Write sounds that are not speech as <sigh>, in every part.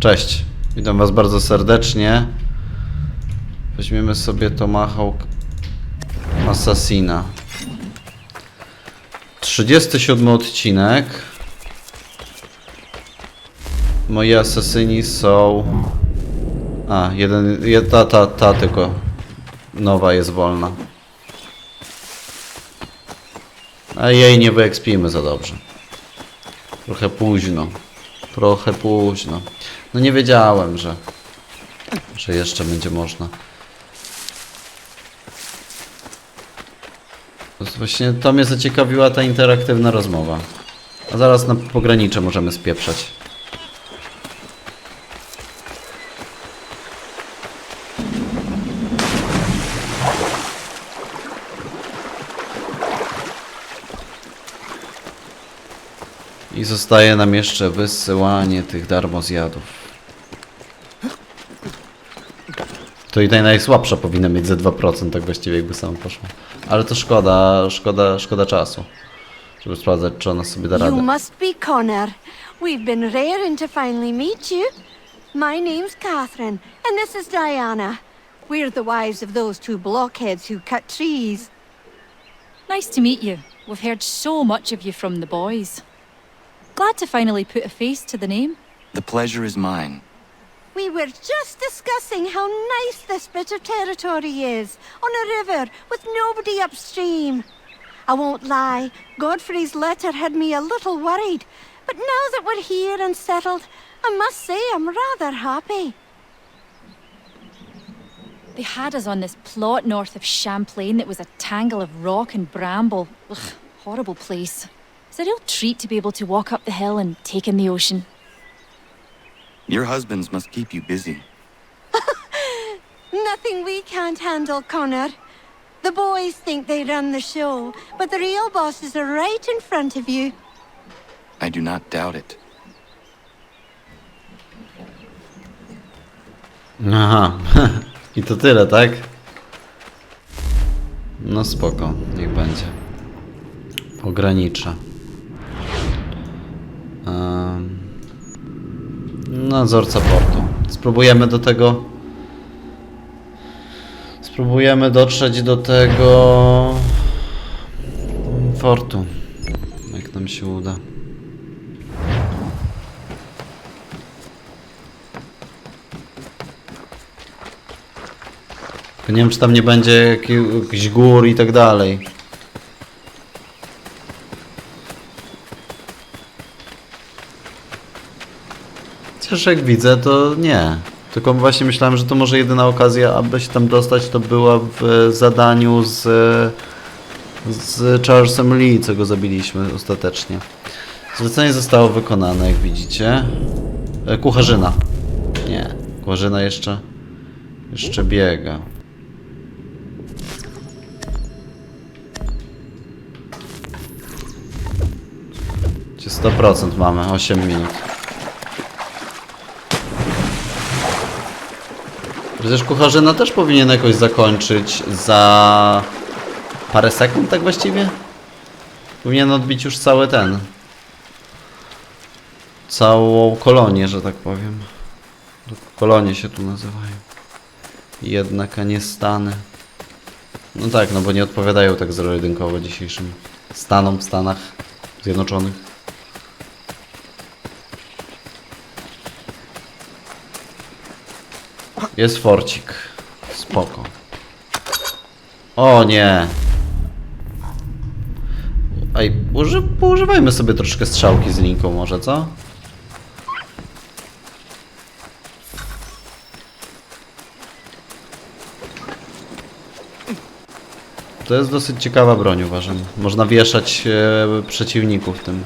Cześć. Witam Was bardzo serdecznie. Weźmiemy sobie Tomahawk Assassina. 37 odcinek. Moi asasyni są... A, jeden, je- ta, ta, ta tylko nowa jest wolna. A jej nie wyekspimy za dobrze. Trochę późno. Trochę późno. No nie wiedziałem, że, że jeszcze będzie można. Właśnie to mnie zaciekawiła ta interaktywna rozmowa. A zaraz na pogranicze możemy spieprzać. I zostaje nam jeszcze wysyłanie tych darmozjadów. To i ta najsłabsza powinna mieć ze 2%, tak właściwie jakby sama poszła. Ale to szkoda, szkoda, szkoda czasu. Żeby sprawdzać, czy ona sobie da You radę. must be Connor. We've been raring to finally meet you. My name's Catherine, and this is Diana. We're the wives of those two blockheads who cut trees. Nice to meet you. We've heard so much of you from the boys. Glad to finally put a face to the name. The pleasure is mine. We were just discussing how nice this bit of territory is on a river with nobody upstream. I won't lie, Godfrey's letter had me a little worried, but now that we're here and settled, I must say I'm rather happy. They had us on this plot north of Champlain that was a tangle of rock and bramble. Ugh, horrible place. It's a real treat to be able to walk up the hill and take in the ocean. Your husbands must keep you busy. <laughs> Nothing we can't handle, Connor. The boys think they run the show, but the real bosses are right in front of you. I do not doubt it. Aha. <laughs> I to tyle, tak? No spoko, niech będzie. Ograniczę. Nadzorca portu. Spróbujemy do tego. Spróbujemy dotrzeć do tego fortu. Jak nam się uda. Nie wiem, czy tam nie będzie jaki- jakichś gór i tak dalej. Chociaż jak widzę, to nie. Tylko właśnie myślałem, że to może jedyna okazja, aby się tam dostać, to była w zadaniu z, z Charlesem Lee, co go zabiliśmy ostatecznie. Zlecenie zostało wykonane, jak widzicie. E, Kucharzyna. Nie, kucharzyna jeszcze, jeszcze biega. Gdzie 100% mamy, 8 minut. Przecież kucharzyna też powinien jakoś zakończyć za parę sekund, tak właściwie? Powinien odbić już cały ten. Całą kolonię, że tak powiem. Kolonie się tu nazywają. Jednak, a nie stany. No tak, no bo nie odpowiadają tak zero-jedynkowo dzisiejszym stanom w Stanach Zjednoczonych. Jest forcik. Spoko. O nie. Ej, uży, poużywajmy sobie troszkę strzałki z linką może, co? To jest dosyć ciekawa broń, uważam. Można wieszać e, przeciwników tym.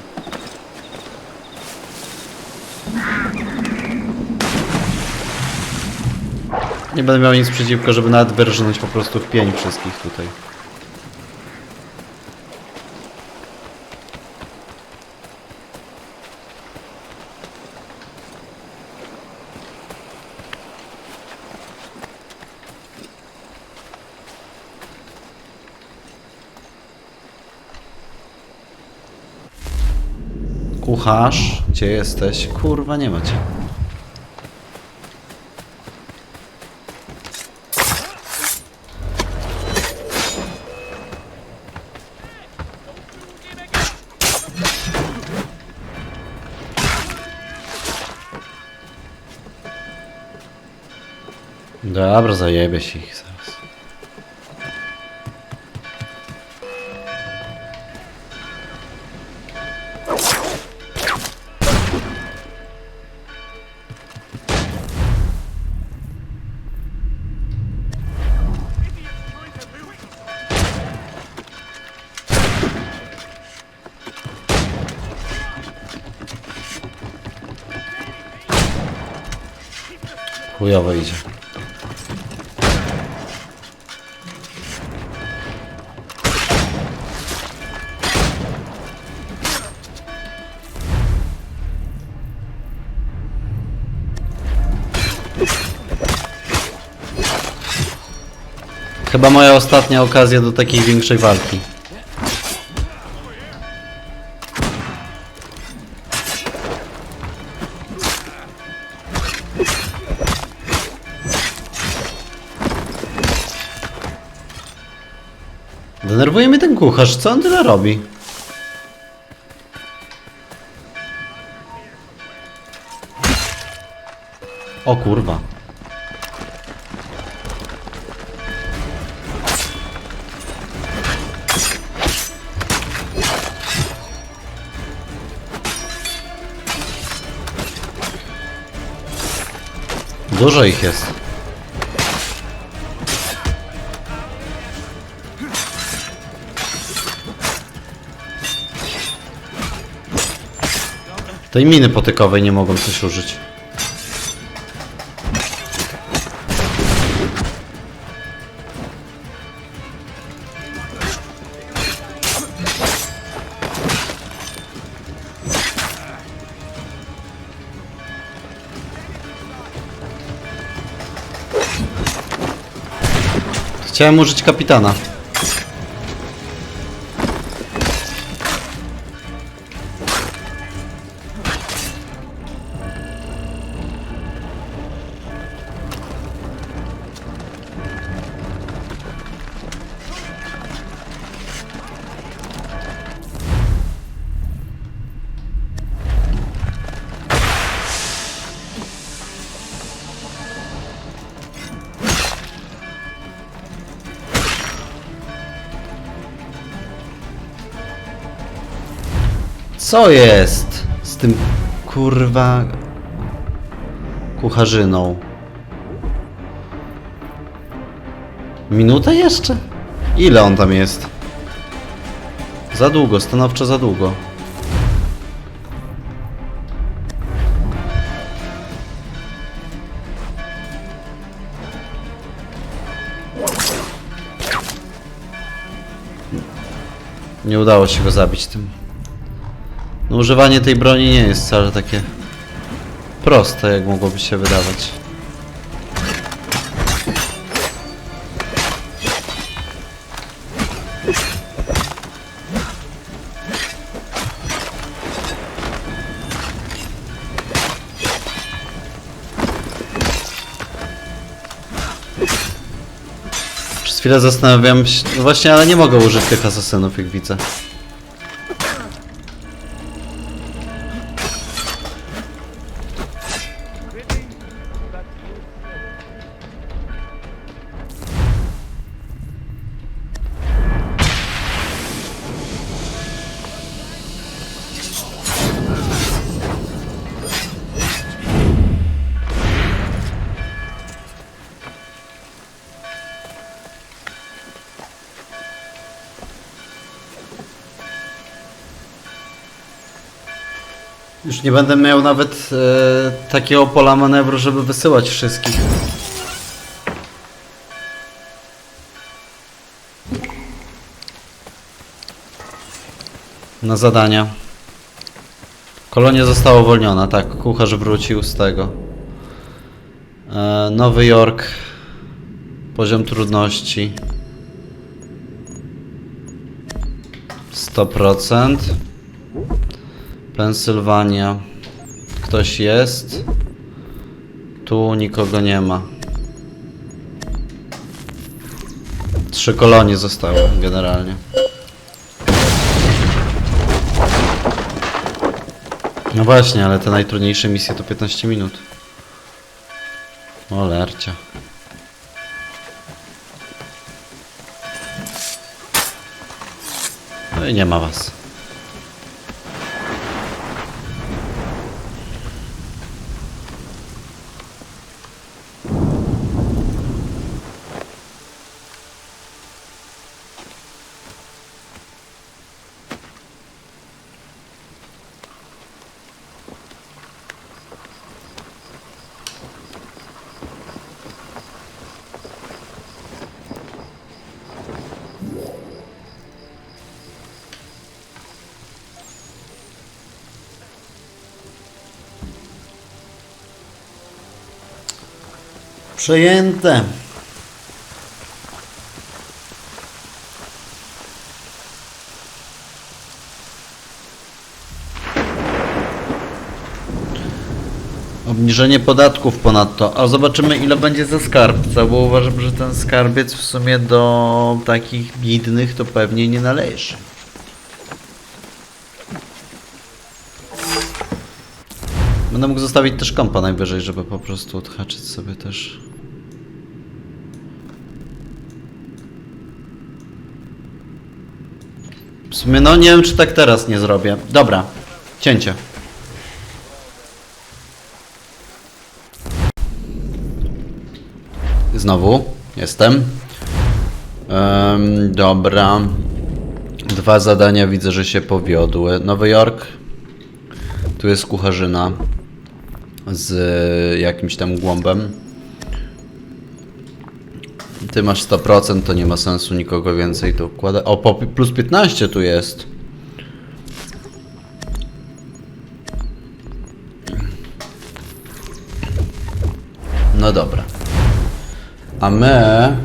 Nie będę miał nic przeciwko, żeby nawet wyrżnąć po prostu w pień wszystkich tutaj. Kucharz, gdzie jesteś? Kurwa, nie macie. Dobra, zajebie się ich zaraz. Chujowo idzie. Chyba moja ostatnia okazja do takiej większej walki. Denerwuje mnie ten kucharz, co on tyle robi? O kurwa. Dużo ich jest. Tej miny potykowej nie mogą coś użyć. Chciałem użyć kapitana. Co jest z tym kurwa kucharzyną? Minutę jeszcze? Ile on tam jest? Za długo, stanowczo za długo. Nie udało się go zabić tym. No, używanie tej broni nie jest wcale takie proste, jak mogłoby się wydawać. Przez chwilę zastanawiam się, no właśnie, ale nie mogę użyć tych asasynów, jak widzę. Nie będę miał nawet e, takiego pola manewru, żeby wysyłać wszystkich. Na zadania. Kolonia została uwolniona, tak. Kucharz wrócił z tego. E, Nowy Jork. Poziom trudności. 100%. Pensylwania. Ktoś jest? Tu nikogo nie ma. Trzy kolonie zostały generalnie. No właśnie, ale te najtrudniejsze misje to 15 minut. O. No i nie ma was. Przejęte. Obniżenie podatków ponadto. A zobaczymy ile będzie za skarbca, bo uważam, że ten skarbiec w sumie do takich biednych to pewnie nie należy. Będę mógł zostawić też kompa najwyżej, żeby po prostu odhaczyć sobie też. W sumie no nie wiem czy tak teraz nie zrobię. Dobra, cięcie. Znowu jestem. Em, dobra. Dwa zadania widzę, że się powiodły. Nowy Jork. Tu jest kucharzyna z jakimś tam głąbem. Ty masz 100%, to nie ma sensu nikogo więcej tu wkładać. O, po plus 15 tu jest. No dobra. A my...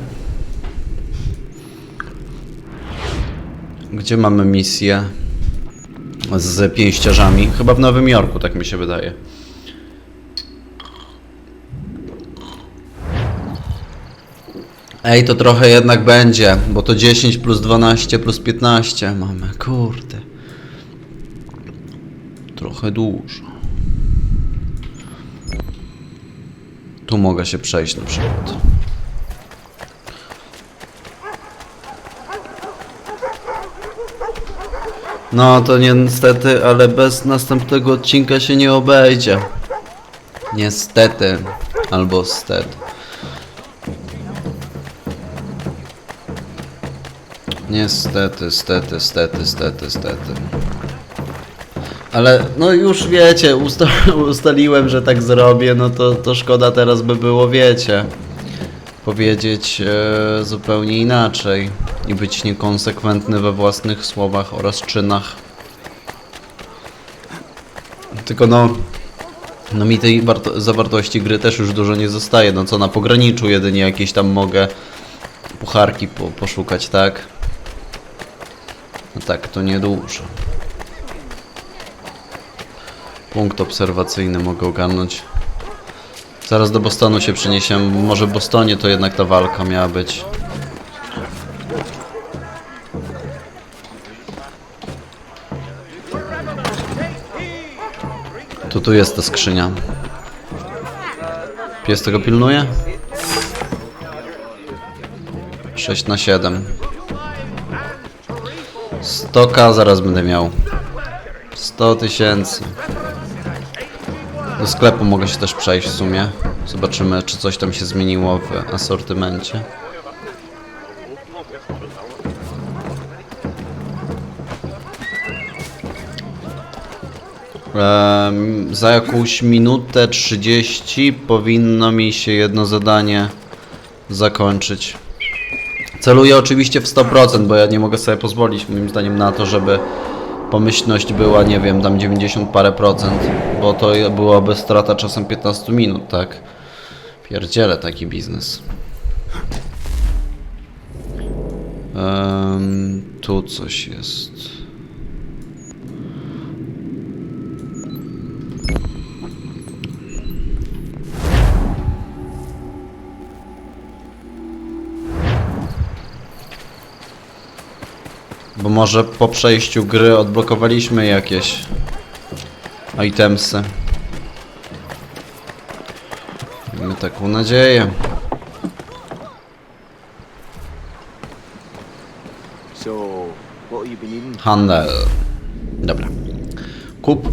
Gdzie mamy misję? z pięściarzami. Chyba w Nowym Jorku, tak mi się wydaje. Ej, to trochę jednak będzie, bo to 10 plus 12 plus 15 mamy. Kurde. Trochę dużo. Tu mogę się przejść na przykład. No to niestety, ale bez następnego odcinka się nie obejdzie. Niestety. Albo stety. Niestety, stety, stety, stety, stety. Ale no już wiecie, usta <laughs> ustaliłem, że tak zrobię, no to, to szkoda teraz by było, wiecie, powiedzieć e, zupełnie inaczej i być niekonsekwentny we własnych słowach oraz czynach. Tylko no, no mi tej warto- zawartości gry też już dużo nie zostaje, no co na pograniczu jedynie jakieś tam mogę pucharki po poszukać, tak? Tak, to niedużo. Punkt obserwacyjny mogę ogarnąć. Zaraz do Bostonu się przeniesiemy. Może w Bostonie to jednak ta walka miała być. To tu jest ta skrzynia. Pies tego pilnuje? 6 na 7 100k zaraz będę miał 100 tysięcy. Do sklepu mogę się też przejść w sumie. Zobaczymy czy coś tam się zmieniło w asortymencie. Za jakąś minutę 30 powinno mi się jedno zadanie zakończyć Celuję oczywiście w 100%, bo ja nie mogę sobie pozwolić moim zdaniem na to, żeby pomyślność była, nie wiem, tam 90 parę procent, bo to byłaby strata czasem 15 minut, tak? Pierdzielę taki biznes. Em, tu coś jest. Bo może po przejściu gry odblokowaliśmy jakieś itemsy. Mamy taką nadzieję. Handel. Dobra. Kup.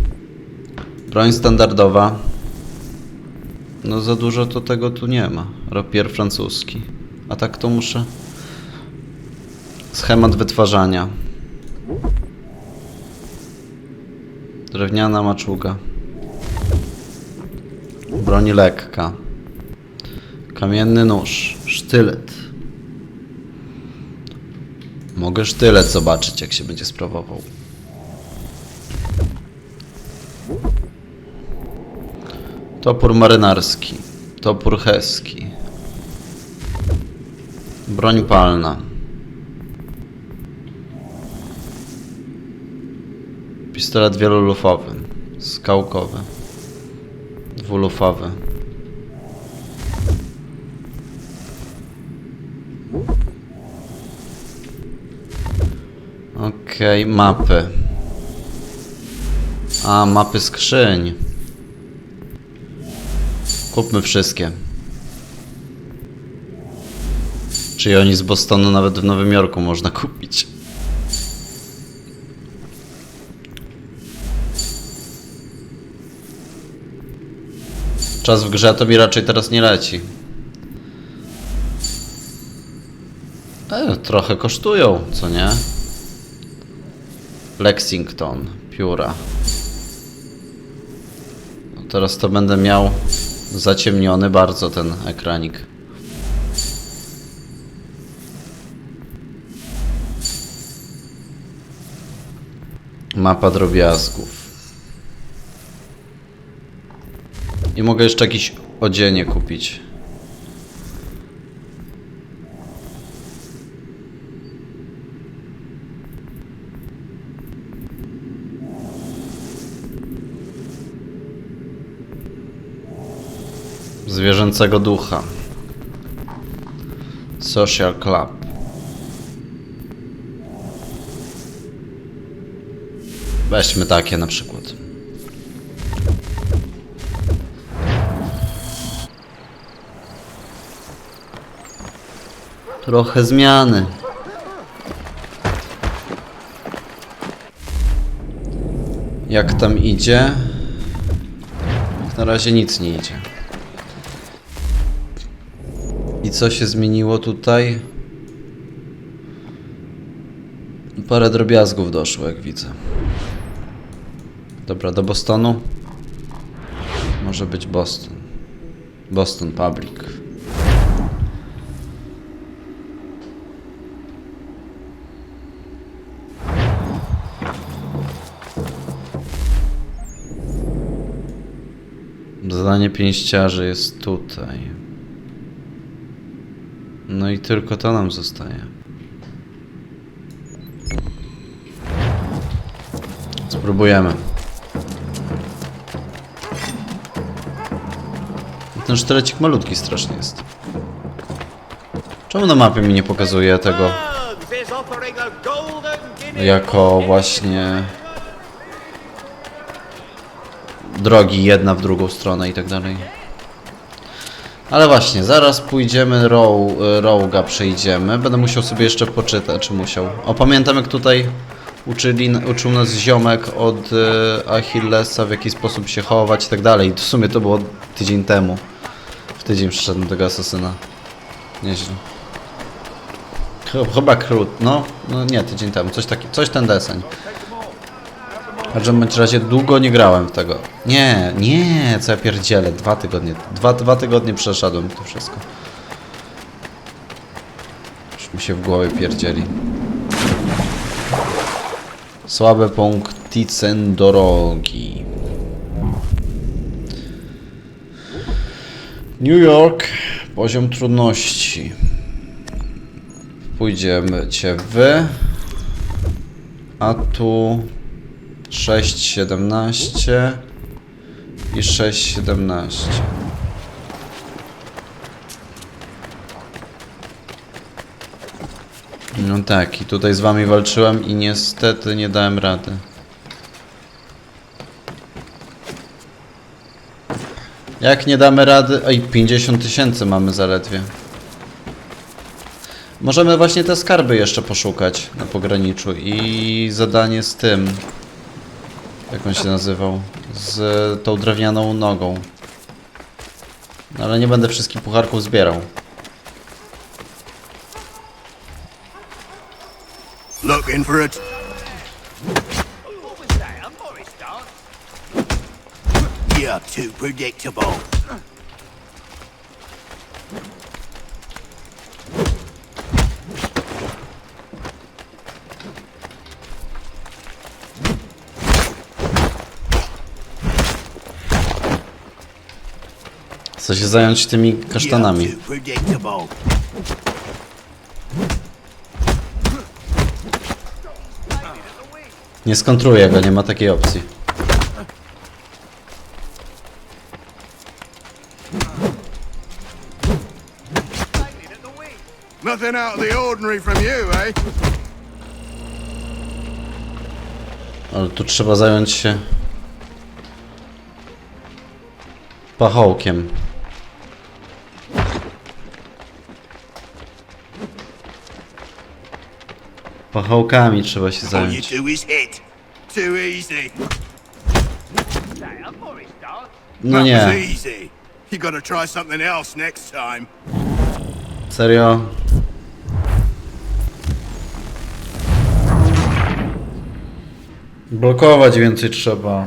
Broń standardowa. No za dużo to tego tu nie ma. Rapier francuski. A tak to muszę... Schemat wytwarzania. Drewniana maczuga. Broń lekka. Kamienny nóż. Sztylet. Mogę sztylet zobaczyć, jak się będzie sprawował. Topór marynarski. Topór heski. Broń palna. Pistolet wielolufowy. Skałkowy. Dwulufowy. Okej, mapy. A, mapy skrzyń. Kupmy wszystkie. Czyli oni z Bostonu nawet w Nowym Jorku można kupić. Czas w grze to mi raczej teraz nie leci. E, trochę kosztują, co nie? Lexington, pióra. No teraz to będę miał zaciemniony bardzo ten ekranik. Mapa drobiazgów. I mogę jeszcze jakieś odzienie kupić. Zwierzęcego ducha. Social Club. Weźmy takie na przykład. Trochę zmiany. Jak tam idzie? Na razie nic nie idzie. I co się zmieniło tutaj? Parę drobiazgów doszło, jak widzę. Dobra, do Bostonu? Może być Boston. Boston Public. Zadanie pięściarzy jest tutaj. No i tylko to nam zostaje. Spróbujemy. Ten sztylecik malutki strasznie jest. Czemu na mapie mi nie pokazuje tego jako właśnie drogi jedna w drugą stronę i tak dalej. Ale właśnie, zaraz pójdziemy row, przejdziemy. Będę musiał sobie jeszcze poczytać, czy musiał. O, pamiętam jak tutaj uczyli, uczył nas ziomek od e, Achillesa, w jaki sposób się chować i tak dalej. W sumie to było tydzień temu. W tydzień przyszedłem tego asasyna. Nieźle. Ch- Chyba krót, no, no nie, tydzień temu, coś taki, coś ten deseń. W każdym razie długo nie grałem w tego. Nie, nie, co ja pierdzielę, dwa tygodnie, dwa, dwa tygodnie przeszedłem to wszystko. Już mi się w głowie pierdzieli. Słabe punkty dorogi. New York, poziom trudności. Pójdziemy cię wy. A tu 6,17 i 6,17. No tak, i tutaj z wami walczyłem i niestety nie dałem rady. Jak nie damy rady... Ej, 50 tysięcy mamy zaledwie. Możemy właśnie te skarby jeszcze poszukać na pograniczu i zadanie z tym. Jak on się nazywał? Z tą drewnianą nogą. No, ale nie będę wszystkich pucharków zbierał. Looking for it. You're too predictable. Chcę się zająć tymi kasztanami. Nie skontruję go, nie ma takiej opcji. Nothing out of the ordinary from you, eh? Ale tu trzeba zająć się pachołkiem. Pachołkami trzeba się zająć. No nie, serio. Blokować więcej trzeba.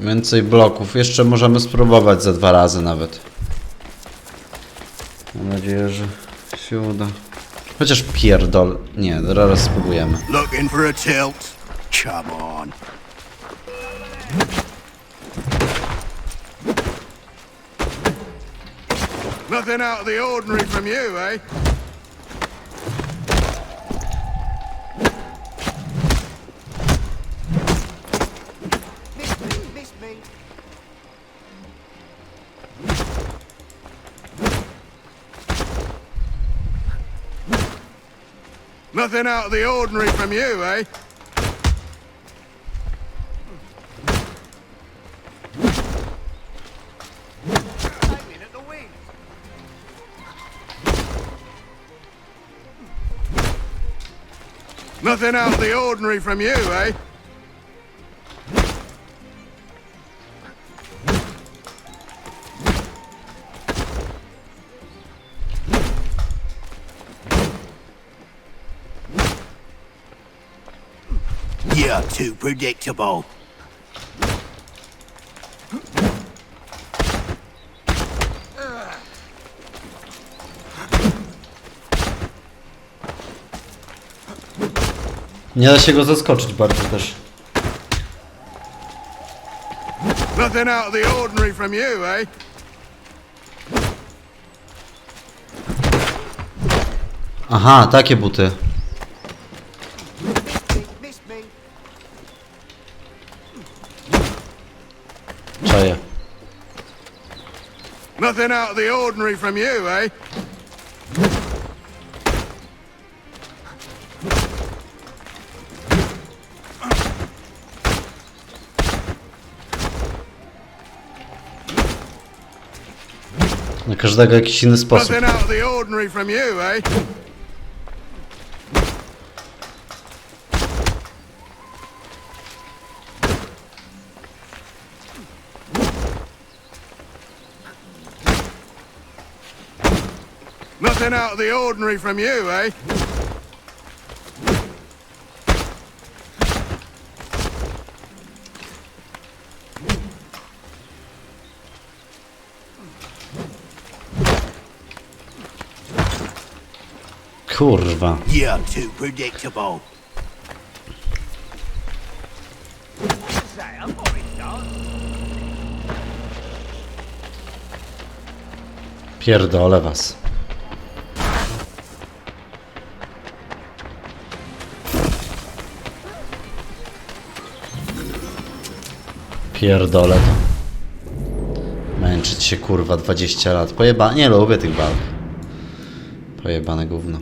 Więcej bloków. Jeszcze możemy spróbować za dwa razy nawet. Nadzieję, że się uda. Chociaż pierdol. Nie, zaraz spróbujemy. Looking for a tilt? Come on. Nothing out of the ordinary from you, eh? Nothing out of the ordinary from you, eh? Nothing out of the ordinary from you, eh? You're too predictable. Nie da się go zaskoczyć bardzo też. Nothing out of the ordinary from you, eh? Aha, takie buty. Out the ordinary from you, eh? Na każdego jakiś inny sposób. Nothing out of the ordinary from you, eh? Nothing out of the ordinary from you, eh? Kurwa. You're too predictable. Pierdolę was. pierdolę to. Męczyć się kurwa 20 lat. Pojeba... Nie no, lubię tych walk. Pojebane gówno.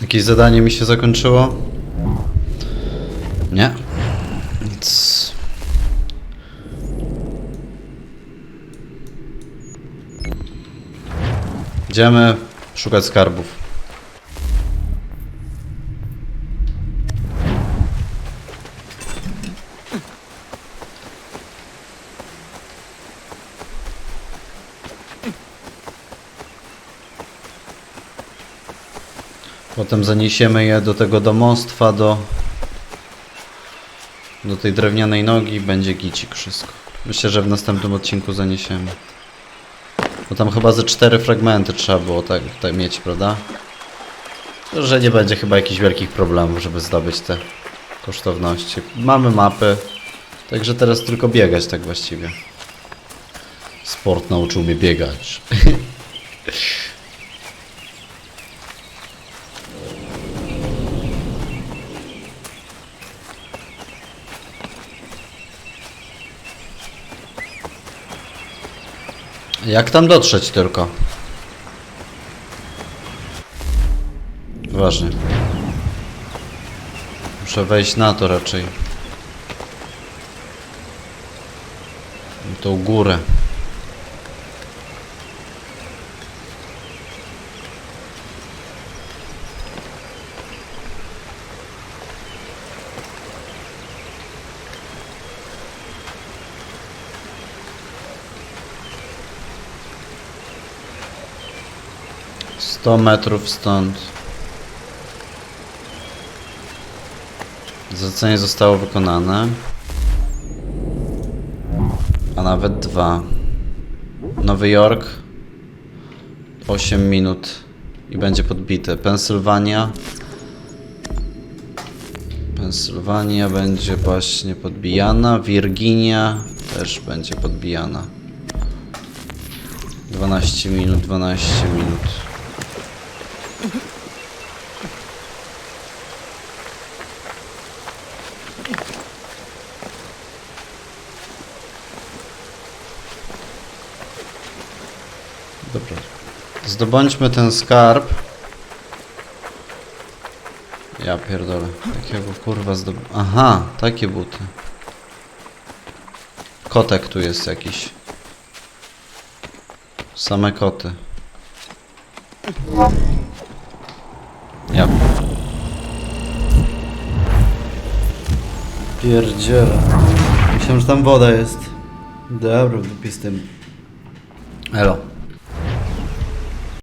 Jakieś zadanie mi się zakończyło? Idziemy szukać skarbów. Potem zaniesiemy je do tego domostwa, do, do tej drewnianej nogi będzie gicik wszystko. Myślę, że w następnym odcinku zaniesiemy. Bo tam chyba ze cztery fragmenty trzeba było tak, tak mieć, prawda? Że nie będzie chyba jakichś wielkich problemów, żeby zdobyć te kosztowności. Mamy mapy, także teraz tylko biegać tak właściwie. Sport nauczył mnie biegać. <laughs> Jak tam dotrzeć tylko? Ważnie. Muszę wejść na to raczej. Tą górę. Sto metrów stąd. Zlecenie zostało wykonane. A nawet dwa. Nowy Jork. 8 minut i będzie podbite. Pensylwania. Pensylwania będzie właśnie podbijana. Virginia też będzie podbijana. 12 minut, 12 minut. Dobra. Zdobądźmy ten skarb. Ja pierdolę. Jakiego kurwa zdob... Aha, takie buty. Kotek tu jest jakiś. Same koty. Ja. Pierdziele. Myślałem, że tam woda jest. Dobra, wypij z tym. Elo.